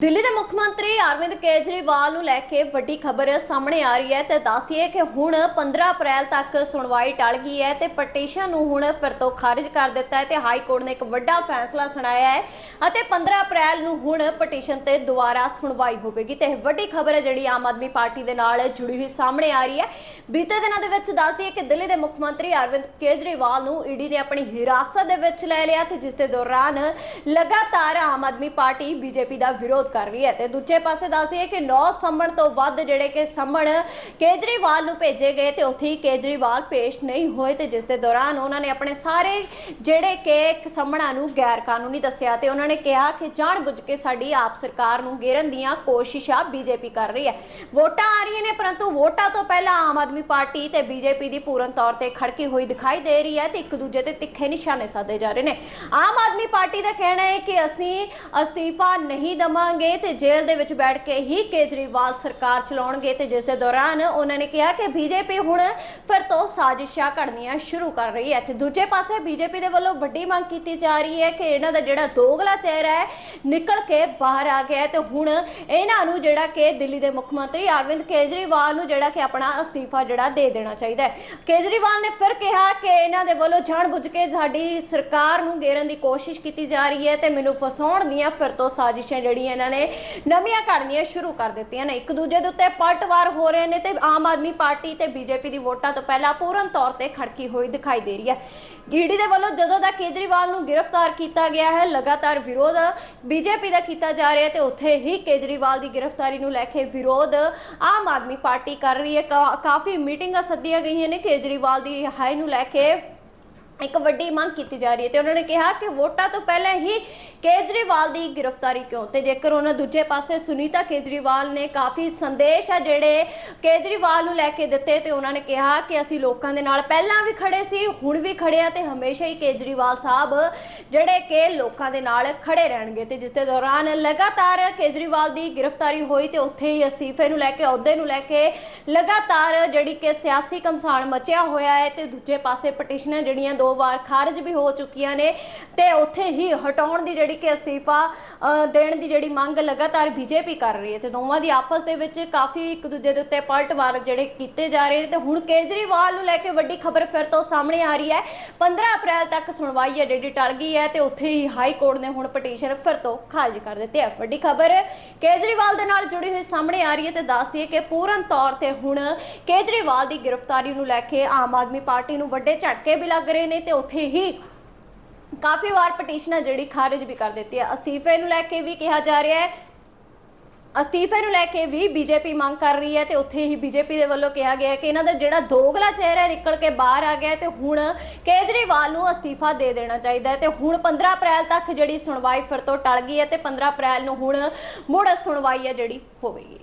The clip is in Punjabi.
ਦਿੱਲੀ ਦੇ ਮੁੱਖ ਮੰਤਰੀ ਅਰਵਿੰਦ ਕੇਜਰੀਵਾਲ ਨੂੰ ਲੈ ਕੇ ਵੱਡੀ ਖਬਰ ਸਾਹਮਣੇ ਆ ਰਹੀ ਹੈ ਤੇ ਦੱਸਦੀ ਹੈ ਕਿ ਹੁਣ 15 ਅਪ੍ਰੈਲ ਤੱਕ ਸੁਣਵਾਈ ਟਲ ਗਈ ਹੈ ਤੇ ਪਟੀਸ਼ਨ ਨੂੰ ਹੁਣ ਫਿਰ ਤੋਂ ਖਾਰਜ ਕਰ ਦਿੱਤਾ ਹੈ ਤੇ ਹਾਈ ਕੋਰਟ ਨੇ ਇੱਕ ਵੱਡਾ ਫੈਸਲਾ ਸੁਣਾਇਆ ਹੈ ਅਤੇ 15 ਅਪ੍ਰੈਲ ਨੂੰ ਹੁਣ ਪਟੀਸ਼ਨ ਤੇ ਦੁਬਾਰਾ ਸੁਣਵਾਈ ਹੋਵੇਗੀ। ਤੇ ਇਹ ਵੱਡੀ ਖਬਰ ਹੈ ਜਿਹੜੀ ਆਮ ਆਦਮੀ ਪਾਰਟੀ ਦੇ ਨਾਲ ਜੁੜੀ ਹੋਈ ਸਾਹਮਣੇ ਆ ਰਹੀ ਹੈ। ਬੀਤੇ ਦਿਨਾਂ ਦੇ ਵਿੱਚ ਦੱਸਦੀ ਹੈ ਕਿ ਦਿੱਲੀ ਦੇ ਮੁੱਖ ਮੰਤਰੀ ਅਰਵਿੰਦ ਕੇਜਰੀਵਾਲ ਨੂੰ ਈਡੀ ਨੇ ਆਪਣੀ ਹਿਰਾਸਤ ਦੇ ਵਿੱਚ ਲੈ ਲਿਆ ਤੇ ਜਿਸ ਦੇ ਦੌਰਾਨ ਲਗਾਤਾਰ ਆਮ ਆਦਮੀ ਪਾਰਟੀ ਬੀਜੇਪੀ ਦਾ ਵਿਰੋਧ ਕਰ ਰਹੀ ਹੈ। ਤੇ ਦੂਜੇ ਪਾਸੇ ਦੱਸਦੀ ਹੈ ਕਿ 9 ਸੰਮਣ ਤੋਂ ਵੱਧ ਜਿਹੜੇ ਕਿ ਸੰਮਣ ਕੇਜਰੀਵਾਲ ਨੂੰ ਭੇਜੇ ਗਏ ਤੇ ਉੱਥੇ ਹੀ ਕੇਜਰੀਵਾਲ ਪੇਸ਼ ਨਹੀਂ ਹੋਏ ਤੇ ਜਿਸ ਦੇ ਦੌਰਾਨ ਉਹਨਾਂ ਨੇ ਆਪਣੇ ਸਾਰੇ ਜਿਹੜੇ ਕਿ ਸੰਮਣਾਂ ਨੂੰ ਗੈਰ ਕਾਨੂੰਨੀ ਦੱਸਿਆ ਤੇ ਉਹਨਾਂ ਨੇ ਕਿਹਾ ਕਿ ਜਾਣਬੁੱਝ ਕੇ ਸਾਡੀ ਆਪ ਸਰਕਾਰ ਨੂੰ ਘੇਰਨ ਦੀਆਂ ਕੋਸ਼ਿਸ਼ਾਂ ਬੀਜੇਪੀ ਕਰ ਰਹੀ ਹੈ। ਵੋਟਾਂ ਆ ਰਹੀਆਂ ਨੇ, ਪਰੰਤੂ ਵੋਟਾਂ ਤੋਂ ਪਹਿਲਾਂ ਆਮ ਆਦਮੀ ਪਾਰਟੀ ਤੇ ਬੀਜੇਪੀ ਦੀ ਪੂਰਨ ਤੌਰ ਤੇ ਖੜਕੀ ਹੋਈ ਦਿਖਾਈ ਦੇ ਰਹੀ ਹੈ ਤੇ ਇੱਕ ਦੂਜੇ ਤੇ ਤਿੱਖੇ ਨਿਸ਼ਾਨੇ ਸਾਧੇ ਜਾ ਰਹੇ ਨੇ। ਆਮ ਆਦਮੀ ਪਾਰਟੀ ਦਾ ਕਹਿਣਾ ਹੈ ਕਿ ਅਸੀਂ ਅਸਤੀਫਾ ਨਹੀਂ ਦਵਾਂਗੇ ਤੇ ਜੇਲ੍ਹ ਦੇ ਵਿੱਚ ਬੈਠ ਕੇ ਹੀ ਕੇਜਰੀਵਾਲ ਸਰਕਾਰ ਚਲਾਉਣਗੇ ਤੇ ਜਿਸ ਦੇ ਦੌਰਾਨ ਉਹਨਾਂ ਨੇ ਕਿਹਾ ਕਿ ਬੀਜੇਪੀ ਹੁਣ ਫਿਰ ਤੋਂ ਸਾਜ਼ਿਸ਼ਾਂ ਘੜਨੀਆਂ ਸ਼ੁਰੂ ਕਰ ਰਹੀ ਹੈ। ਤੇ ਦੂਜੇ ਪਾਸੇ ਬੀਜੇਪੀ ਦੇ ਵੱਲੋਂ ਵੱਡੀ ਮੰਗ ਕੀਤੀ ਜਾ ਰਹੀ ਹੈ ਕਿ ਇਹਨਾਂ ਦਾ ਜਿਹੜਾ ਦੋਗਲਾ ਚਿਹਰਾ ਹੈ ਨਿਕਲ ਕੇ ਬਾਹਰ ਆ ਗਿਆ ਹੈ ਤੇ ਹੁਣ ਇਹਨਾਂ ਨੂੰ ਜਿਹੜਾ ਕਿ ਦਿੱਲੀ ਦੇ ਮੁੱਖ ਮੰਤਰੀ ਅਰਵਿੰਦ ਕੇਜਰੀਵਾਲ ਨੂੰ ਜਿਹੜਾ ਕਿ ਆਪਣਾ ਅਸਤੀਫਾ ਜਿਹੜਾ ਦੇ ਦੇਣਾ ਚਾਹੀਦਾ ਹੈ। ਕੇਜਰੀਵਾਲ ਨੇ ਫਿਰ ਕਿਹਾ ਕਿ ਇਹਨਾਂ ਦੇ ਵੱਲੋਂ ਜਾਣਬੁੱਝ ਕੇ ਸਾਡੀ ਸਰਕਾਰ ਨੂੰ ਘੇਰਨ ਦੀ ਕੋਸ਼ਿਸ਼ ਕੀਤੀ ਜਾ ਰਹੀ ਹੈ ਤੇ ਮੈਨੂੰ ਫਸਾਉਣ ਦੀਆਂ ਫਿਰ ਤੋਂ ਸਾਜ਼ਿਸ਼ਾਂ ਜਿਹੜੀਆਂ ਇਹਨਾਂ ਨੇ ਨਵੀਆਂ ਘੜਨੀਆਂ ਸ਼ੁਰੂ ਕਰ ਦਿੱਤੀਆਂ ਨੇ। ਇੱਕ ਦੂਜੇ ਦੇ ਉੱਤੇ ਪਲਟਵਾਰ ਹੋ ਰਹੇ ਨੇ ਤੇ ਆਮ ਆਦਮੀ ਪਾਰਟੀ ਤੇ ਬੀਜੇਪੀ ਦੀ ਵੋਟਾਂ ਤੋਂ ਪਹਿਲਾਂ ਪੂਰਨ ਤੌਰ ਤੇ ਖੜਕੀ ਹੋਈ ਦਿਖਾਈ ਦੇ ਰਹੀ ਹੈ। ਈਡੀ ਦੇ ਵੱਲੋਂ ਜਦੋਂ ਦਾ ਕੇਜਰੀਵਾਲ ਨੂੰ ਗ੍ਰਿਫਤਾਰ ਕੀਤਾ ਗਿਆ ਹੈ, ਲਗਾਤਾਰ ਵਿਰੋਧ ਬੀਜੇਪੀ ਦਾ ਕੀਤਾ ਜਾ ਰਿਹਾ ਤੇ ਉੱਥੇ ਹੀ ਕੇਜਰੀਵਾਲ ਦੀ ਗ੍ਰਿਫਤਾਰੀ ਨੂੰ ਲੈ ਕੇ ਵਿਰੋਧ ਆਮ ਆਦਮੀ ਪਾਰਟੀ ਕਰ ਰਹੀ ਹੈ। ਕਾ- ਕਾਫੀ ਮੀਟਿੰਗਾਂ ਸੱਦੀਆਂ ਗਈਆਂ ਨੇ। ਕੇਜਰੀਵਾਲ ਦੀ ਰਿਹਾਈ ਨੂੰ ਲੈ ਕੇ ਇੱਕ ਵੱਡੀ ਮੰਗ ਕੀਤੀ ਜਾ ਰਹੀ ਹੈ ਤੇ ਉਹਨਾਂ ਨੇ ਕਿਹਾ ਕਿ ਵੋਟਾਂ ਤੋਂ ਪਹਿਲਾਂ ਹੀ ਕੇਜਰੀਵਾਲ ਦੀ ਗ੍ਰਿਫਤਾਰੀ ਕਿਉਂ? ਤੇ ਜੇਕਰ ਉਹਨਾਂ ਦੂਜੇ ਪਾਸੇ ਸੁਨੀਤਾ ਕੇਜਰੀਵਾਲ ਨੇ ਕਾਫੀ ਸੰਦੇਸ਼ ਆ ਜਿਹੜੇ ਕੇਜਰੀਵਾਲ ਨੂੰ ਲੈ ਕੇ ਦਿੱਤੇ ਤੇ ਉਹਨਾਂ ਨੇ ਕਿਹਾ ਕਿ ਅਸੀਂ ਲੋਕਾਂ ਦੇ ਨਾਲ ਪਹਿਲਾਂ ਵੀ ਖੜੇ ਸੀ, ਹੁਣ ਵੀ ਖੜੇ ਆ ਤੇ ਹਮੇਸ਼ਾ ਹੀ ਕੇਜਰੀਵਾਲ ਸਾਹਿਬ ਜਿਹੜੇ ਕਿ ਲੋਕਾਂ ਦੇ ਨਾਲ ਖੜੇ ਰਹਿਣਗੇ। ਤੇ ਜਿਸ ਦੇ ਦੌਰਾਨ ਲਗਾਤਾਰ ਕੇਜਰੀਵਾਲ ਦੀ ਗ੍ਰਿਫਤਾਰੀ ਹੋਈ ਤੇ ਉੱਥੇ ਹੀ ਅਸਤੀਫੇ ਨੂੰ ਲੈ ਕੇ, ਅਹੁਦੇ ਨੂੰ ਲੈ ਕੇ ਲਗਾਤਾਰ ਜਿਹੜੀ ਕਿ ਸਿਆਸੀ ਕਮਸਾਨ ਮਚਿਆ ਹੋਇਆ ਹੈ ਤੇ ਦੂਜੇ ਪਾਸੇ ਪਟੀਸ਼ਨਾਂ ਜਿਹੜੀਆਂ ਦੋ ਵਾਰ ਖਾਰਜ ਵੀ ਹੋ ਚੁੱਕੀਆਂ ਨੇ ਤੇ ਉੱਥੇ ਹੀ ਹਟਾਉਣ ਦੀ ਜਿਹੜੀ ਕਿ ਅਸਤੀਫਾ ਦੇਣ ਦੀ ਜਿਹੜੀ ਮੰਗ ਲਗਾਤਾਰ ਬੀਜੇਪੀ ਕਰ ਰਹੀ ਹੈ ਤੇ ਦੋਵਾਂ ਦੀ ਆਪਸ ਦੇ ਵਿੱਚ ਕਾਫੀ ਇੱਕ ਦੂਜੇ ਦੇ ਉੱਤੇ ਪਲਟਵਾਰ ਜਿਹੜੇ ਕੀਤੇ ਜਾ ਰਹੇ ਨੇ ਤੇ ਹੁਣ ਕੇਜਰੀਵਾਲ ਨੂੰ ਲੈ ਕੇ ਵੱਡੀ ਖਬਰ ਫਿਰ ਤੋਂ ਸਾਹਮਣੇ ਆ ਰਹੀ ਹੈ। 15 ਅਪ੍ਰੈਲ ਤੱਕ ਸੁਣਵਾਈ ਹੈ ਜਿਹੜੀ ਟਲ ਗਈ ਹੈ ਤੇ ਉੱਥੇ ਹੀ ਹਾਈ ਕੋਰਟ ਨੇ ਹੁਣ ਪਟੀਸ਼ਨ ਫਿਰ ਤੋਂ ਖਾਰਜ ਕਰ ਦਿੱਤੀ ਹੈ। ਵੱਡੀ ਖਬਰ ਕੇਜਰੀਵਾਲ ਦੇ ਨਾਲ ਜੁੜੀ ਹੋਈ ਸਾਹਮਣੇ ਆ ਰਹੀ ਹੈ ਤੇ ਦੱਸਦੀ ਹੈ ਕਿ ਪੂਰਨ ਤੌਰ ਤੇ ਹੁਣ ਕੇਜਰੀਵਾਲ ਦੀ ਗ੍ਰਿਫਤਾਰੀ ਨੂੰ ਲੈ ਕੇ ਆਮ ਆਦਮੀ ਪਾਰਟੀ ਨੂੰ ਵੱਡੇ ਝਟਕੇ ਵੀ ਲੱਗ ਰਹੇ ਨੇ ਤੇ ਉੱਥੇ ਹੀ ਕਾਫੀ ਵਾਰ ਪਟੀਸ਼ਨਾਂ ਜਿਹੜੀ ਖਾਰਜ ਵੀ ਕਰ ਦਿੱਤੀ ਹੈ। ਅਸਤੀਫੇ ਨੂੰ ਲੈ ਕੇ ਵੀ ਕਿਹਾ ਜਾ ਰਿਹਾ ਹੈ। ਅਸਤੀਫੇ ਨੂੰ ਲੈ ਕੇ ਵੀ ਬੀਜੇਪੀ ਮੰਗ ਕਰ ਰਹੀ ਹੈ ਤੇ ਉੱਥੇ ਹੀ ਬੀਜੇਪੀ ਦੇ ਵੱਲੋਂ ਕਿਹਾ ਗਿਆ ਕਿ ਇਹਨਾਂ ਦਾ ਜਿਹੜਾ ਦੋਗਲਾ ਚਿਹਰਾ ਨਿਕਲ ਕੇ ਬਾਹਰ ਆ ਗਿਆ ਹੈ ਤੇ ਹੁਣ ਕੇਜਰੀਵਾਲ ਨੂੰ ਅਸਤੀਫਾ ਦੇ ਦੇਣਾ ਚਾਹੀਦਾ ਹੈ ਤੇ ਹੁਣ 15 ਅਪ੍ਰੈਲ ਤੱਕ ਜਿਹੜੀ ਸੁਣਵਾਈ ਫਿਰ ਤੋਂ ਟਲ ਗਈ ਹੈ ਤੇ 15 ਅਪ੍ਰੈਲ ਨੂੰ ਹੁਣ ਮੁੜ ਸੁਣਵਾਈ ਹੈ ਜਿਹੜੀ ਹੋਵੇਗੀ।